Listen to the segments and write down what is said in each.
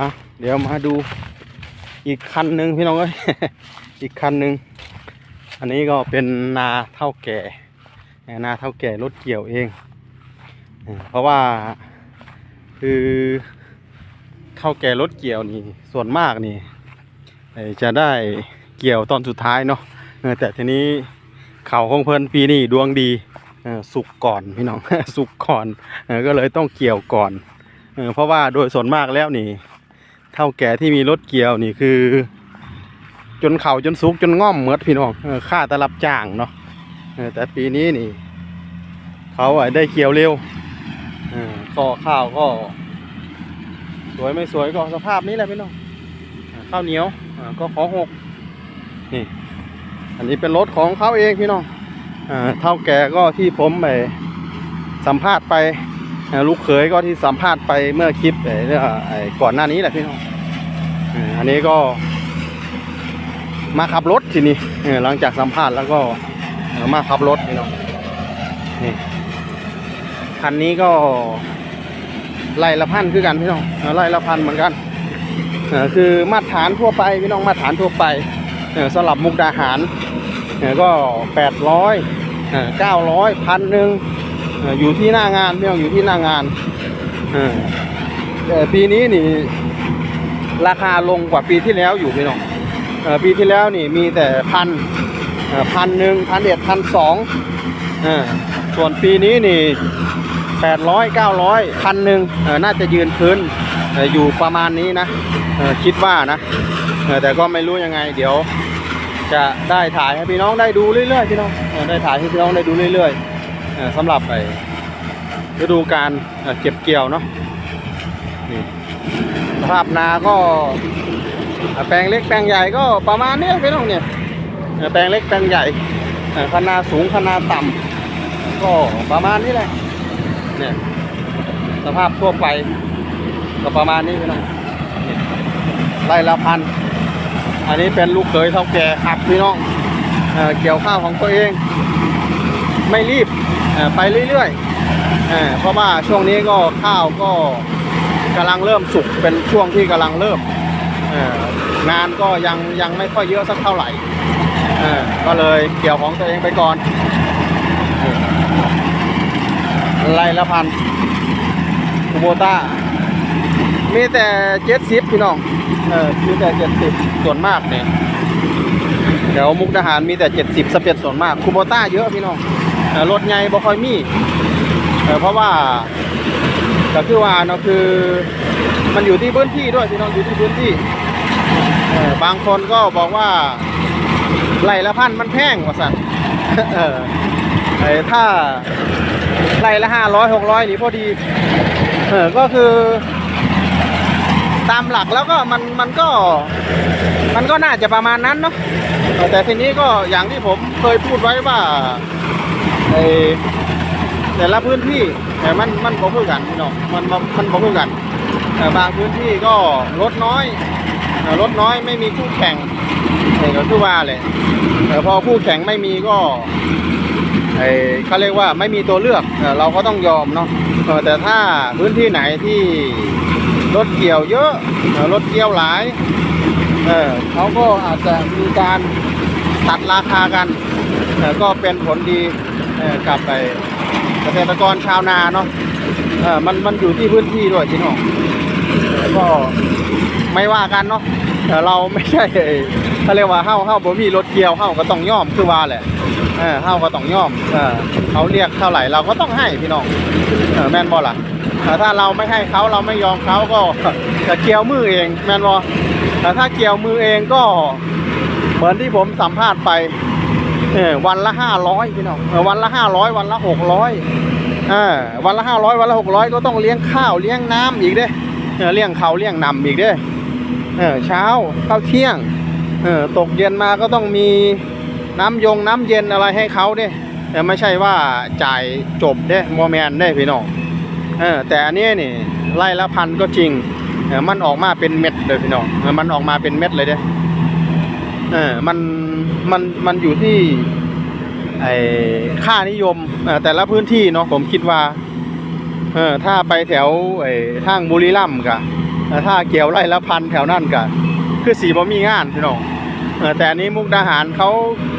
อะเดี๋ยวมาดูอีกคันหนึ่งพี่น้องเอ้ยอีกคันหนึ่งอันนี้ก็เป็นนาเท่าแก่ นาเท่าแก่รถเกี่ยวเอง เพราะว่าคือเท่าแก่รถเกี่ยวนี่ส่วนมากนี่จะได้เกี่ยวตอนสุดท้ายเนาะแต่ทีนี้เขาของเพิ่นปีนี้ดวงดีสุกก่อนพี่น้องสุกก่อนก็เลยต้องเกี่ยวก่อนเพราะว่าโดยส่วนมากแล้วนี่ ท่าแก่ที่มีรถเกี่ยวนี่คือ จนเข่าจนสุกจนง่อมเหมือดพี่น้องค่าต่รับจ้างเนาะแต่ปีนี้นี่ เขาอะได้เกี่ยวเร็วเออก็ข้าวก็ สวยไม่สวยก็สภาพนี้แหละพี่น้องข้าวเหนียวก็ขอหกนี่ อันนี้เป็นรถของเขาเองพี่น้องเออเท่าแก่ก็ที่ผมไปสัมภาษณ์ไปลูกเขยก็ที่สัมภาษณ์ไปเมื่อคลิปเรื่องก่อนหน้านี้แหละพี่น้อง อันนี้ก็มาขับรถทีนี้เอ่อหลังจากสัมภาษณ์แล้วก็มาขับรถพี่เน้องนี่คันนี้ก็ไล่ละพันคือกันพี่น้องเอ่อไล่ละพันเหมือนกันคือมาตรฐานทั่วไปพี่น้องมาตรฐานทั่วไปสำหรับมุกดาหารก็แปดร้อยเก้าร้อยพันหนึ่งอยู่ที่หน้างานพี่น้องอยู่ที่หน้างานแต่ปีนี้นี่ ราคาลงกว่าปีที่แล้วอยู่พี่น้องปีที่แล้วนี่มีแต่พันอ่อพันหนึ่งพันเอ็ดพันสองส่วนปีนี้นี่แปดร้อยเก้าร้อยพันหนึ่งน่าจะยืนพื้นอยู่ประมาณนี้นะคิดว่านะแต่ก็ไม่รู้ยังไง เดี๋ยว จะได้ถ่ายให้พี่น้องได้ดูเรื่อยๆพี่น้องได้ถ่ายให้พี่น้องได้ดูเรื่อยๆอ่อสำหรับไปฤดูการเอ่อเก็บเกี่ยวเนาะนี่ ภาพนาก็ แปลงเล็กแปลงใหญ่ก็ประมาณนี้ยพี่น้องเนี่ยแปลงเล็กแปลงใหญ่เอ่อคนาสูงคนาต่ำก็ประมาณนี้แหละเนี่ยสภาพทั่วไป ก็ประมาณนี้พี่น้องไร่ละพันอันนี้เป็นลูกเขยเท่าแก่ขับพี่น้องเอเกี่ยวข้าวของตัวเอง ไม่รีบไปเรื่อยๆเอเพราะว่าช่วงนี้ก็ข้าวก็ กำลังเริ่มสุกเป็นช่วงที่กำลังเริ่มงานก็ยังยังไม่ค่อยเยอะสักเท่าไหร่ก็เลยเกี่ยวของตัวเองไปก่อนไล่ละพันคูโบต้ามีแต่เจ็ดสิบพี่น้องเออมีแต่เจ็ดสิบส่วนมากเนี่ยแถวมุกดาหารมีแต่70สเปียดส่วนมากคูโบต้าเยอะพี่น้องรถใหญ่บ่ค่อยมี่เพราะว่า ก็คือว่าเนาะคือมันอยู่ที่พื้นที่ด้วยพี่น้องอยู่ที่พื้นที่บางคนก็บอกว่าไร่ละพันมันแพงกว่าสัตว์ไอ้ถ้าไร่ละห้าร้อยหกร้อยนี่พอดีเออก็คือ ตามหลักแล้วก็มันมันก็ มันก็น่าจะประมาณนั้นเนาะแต่ทีนี้ก็อย่างที่ผมเคยพูดไว้ว่าไอ แต่ละพื้นที่แต่มันมันบ่คือกันพี่น้องมันมันบ่คือกันแต่บางพื้นที่ก็ลดน้อยเออลดน้อยไม่มีคู่แข่งเออก็คือว่าเลยเออพอคู่แข่งไม่มีก็ไอเขาเรียกว่าไม่มีตัวเลือกเราก็ต้องยอมเนาะแต่ถ้าพื้นที่ไหนที่รถเกี่ยวเยอะรถเกี่ยวหลายเออเขาก็อาจจะมีการตัดราคากันก็เป็นผลดีเออกับไป เกษตรกรชาวนาเนาะเออมันมันอยู่ที่พื้นที่ด้วยพี่น้องก็ไม่ว่ากันเนาะเออเราไม่ใช่เขาเรียกว่าเฮ้าเฮ้าบ่มีรถเกี่ยวเฮ้าก็ต้องย่อมคือว่าแหละเออเฮ้าก็ต้องย่อมเออเขาเรียกเท่าไหร่เราก็ต้องให้พี่น้องเออแม่นบ่ล่ะแต่ถ้าเราไม่ให้เขาเราไม่ยอมเขาก็จะเกี่ยวมือเองแม่นบ่แต่ถ้าเกี่ยวมือเองก็เหมือนที่ผมสัมภาษณ์ไป เออวันละห้าร้อยพี่น้องวันละห้าร้อยวันละหกร้อยเออวันละห้าร้อยวันละหกร้อยก็ต้องเลี้ยงข้าวเลี้ยงน้ำอีกเด้เลี้ยงเขาเลี้ยงนำอีกเด้เออเช้าข้าวเที่ยงเออตกเย็นมาก็ต้องมีน้ำยงน้ำเย็นอะไรให้เขาเด้แต่ไม่ใช่ว่าจ่ายจบเด้โมแมนได้พี่น้องเออแต่อันนี้นี่ไล่ละพันก็จริงมันออกมาเป็นเม็ดเลยพี่น้องมันออกมาเป็นเม็ดเลยเด้ เออมันมันมันอยู่ที่ไอค่านิยมอแต่ละพื้นที่เนาะผมคิดว่าเออถ้าไปแถวไอ้ทางบุรีรัมย์กะถ้าเกี่ยวไร่ละพันแถวนั่นก็คือสีบ่มีงานพี่น้องเออแต่อันนี้มุกดาหารเขา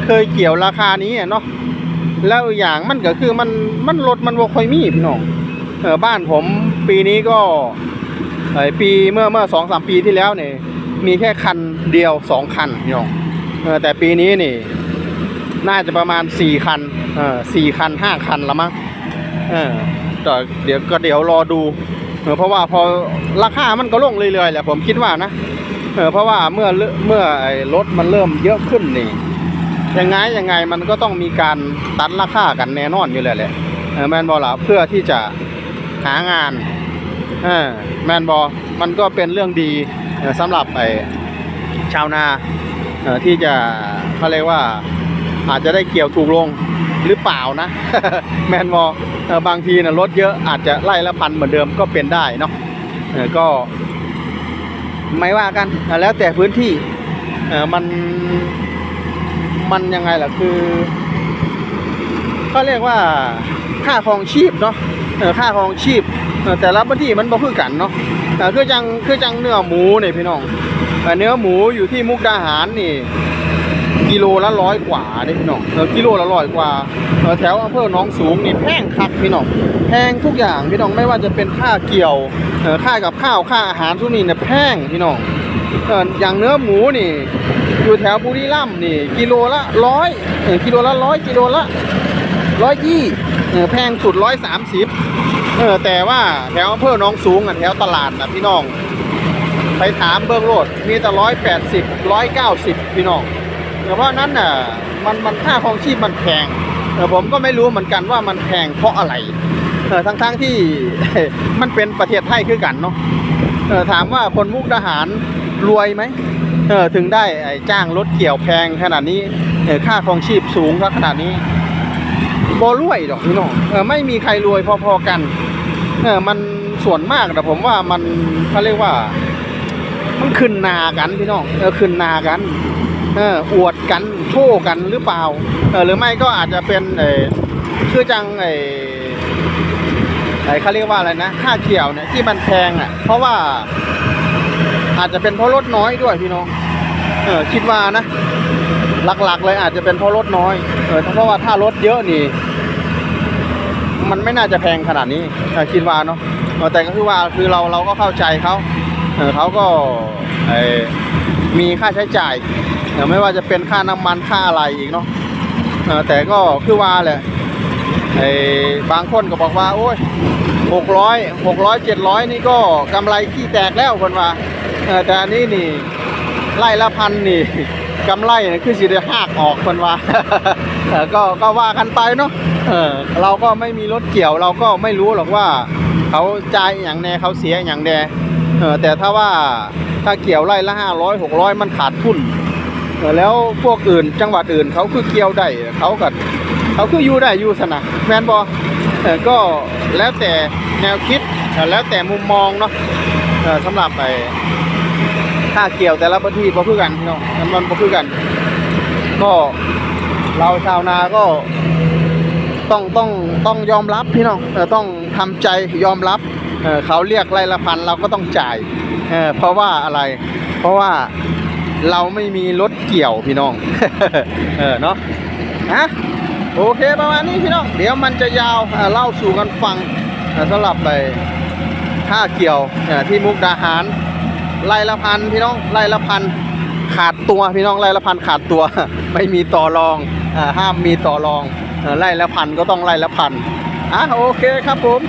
เคยเกี่ยวราคานี้เนาะแล้วอย่างมันก็คือมันมันรถมันบ่ค่อยมีพี่น้องเออบ้านผมปีนี้ก็เอปีเมื่อเมื่อสองสามปีที่แล้วเนี่ยมีแค่คันเดียวสองคันพี่น้อง แต่ปีนี้นี่ น่าจะประมาณสี่คันเออสี่คันห้าคันละมั้งเออแต่เดี๋ยวก็เดี๋ยวรอดูเออเพราะว่าพอราคามันก็ลงเรื่อยๆแหละผมคิดว่านะเออเพราะว่าเมื่อเมื่อไอรถมันเริ่มเยอะขึ้นนี่ยังไงยังไงมันก็ต้องมีการตัดราคากันแน่นอนอยู่แล้วแหละเออแมนบอล่ะเพื่อที่จะหางานเออแมนบอลมันก็เป็นเรื่องดีสำหรับไอ้ชาวนา ที่จะเขาเรียกว่าอาจจะได้เกี่ยวถูกลงหรือเปล่านะ แมนมอบางทีนะรถเยอะอาจจะไล่ละพันเหมือนเดิมก็เป็นได้เนาะก็ ไม่ว่ากันแล้วแต่พื้นที่มันมันยังไงล่ะคือเขาเรียกว่าค่าครองชีพเนาะค่าครองชีพแต่ละพื้นที่มันบ่คือกันเนาะคือจังคือจังเนื้อหมูเนี่ยพี่น้อง เออเนื้อหมูอยู่ที่มุกดาหารนี่ กิโลละร้อยกว่าเด้พี่น้องเออกิโลละร้อยกว่าเออแถวอำเภอหนองสูงนี่แพงคักพี่น้องแพงทุกอย่างพี่น้องไม่ว่าจะเป็นค่าเกี่ยวเออค่ากับข้าวค่าอาหารทุกนี่เนี่ยแพงพี่น้องเอออย่างเนื้อหมูนี่ อยู่แถวบุรีรัมย์นี่ กิโลละร้อยเออกิโลละร้อยกิโลละร้อยยี่เออแพงสุดร้อยสามสิบเออแต่ว่าแถวอำเภอหนองสูงอะแถวตลาดนะพี่น้อง ไปถามเบิ้งโลดมีแต่ร้อยแปดสิบร้อยเก้าสิบพี่น้องแต่ว่านั้นน่ะมันมันค่าครองชีพมันแพงเออผมก็ไม่รู้เหมือนกันว่ามันแพงเพราะอะไรเออทั้งๆที่มันเป็นประเทศไทยคือกันเนาะเออถามว่าคนมุกดาหารรวยไหมเออถึงได้อ้จ้างรถเกี่ยวแพงขนาดนี้เออค่าครองชีพสูงขนาดนี้บ่รวยดอกพี่น้องเออไม่มีใครรวยพอๆกันเออมันส่วนมากแต่ผมว่ามันเขาเรียกว่า มันขึ้นนากันพี่น้องเออขึ้นนากันเอออวดกันโชว์กันหรือเปล่าเออหรือไม่ก็อาจจะเป็นเออคือจังไอ้ไอ้เขาเรียกว่าอะไรนะค่าเกี่ยวเนี่ยที่มันแพงอะ เพราะว่าอาจจะเป็นเพราะรถน้อยด้วยพี่น้อง เออคิดว่านะ หลักๆเลยอาจจะเป็นเพราะรถน้อย เออเพราะว่าถ้ารถเยอะนี่ มันไม่น่าจะแพงขนาดนี้คิดว่าเนาะแต่ก็คือว่าคือเราเราก็เข้าใจเขา เขาก็มีค่าใช้จ่ายไม่ว่าจะเป็นค่าน้ำมันค่าอะไรอีกเนาะแต่ก็คือว่าแหละไอ้บางคนก็บอกว่า โอ้ยหกร้อยหกร้อยเจ็ดร้อยนี่ก็กำไรขี้แตกแล้วคนว่าแต่อันนี้นี่ไล่ละพันนี่กำไรคือสิได้หักออกคนว่าก็ก็ว่ากันไปเนาะเราก็ไม่มีรถเกี่ยวเราก็ไม่รู้หรอกว่า เขาจ่ายอย่างแน่เขาเสียอย่างแน เออแต่ถ้าว่าถ้าเกี่ยวไร่ละห้าร้อยหกร้อยมันขาดทุนเออแล้วพวกอื่นจังหวัดอื่นเขาคือเกี่ยวได้เขาก็เขาคืออยู่ได้อยู่สนะแมนบอเออก็แล้วแต่แนวคิดเออแล้วแต่มุมมองเนาะเออสำหรับไอ้ค่าเกี่ยวแต่ละพื้นที่บ่คือกันพี่น้องมันมันบ่คือกัน ก็เราชาวนาก็ต้องต้องต้องยอมรับพี่น้องเออต้องทำใจยอมรับ เขาเรียกไร่ละพันเราก็ต้องจ่ายเเพราะว่าอะไร เพราะว่าเราไม่มีรถเกี่ยวพี่น้อง เออเนาะนะโอเคประมาณนี้พี่น้อง เดี๋ยวมันจะยาวอ่าเล่าสู่กันฟังสำหรับไปค่าเกี่ยวที่มุกดาหารไล่ละพันพี่น้องไล่ละพันขาดตัวพี่น้องไล่ละพันขาดตัว ไม่มีต่อรองอห้ามมีต่อรองไล่ละพันก็ต้องไล่ละพันอะโอเคครับผม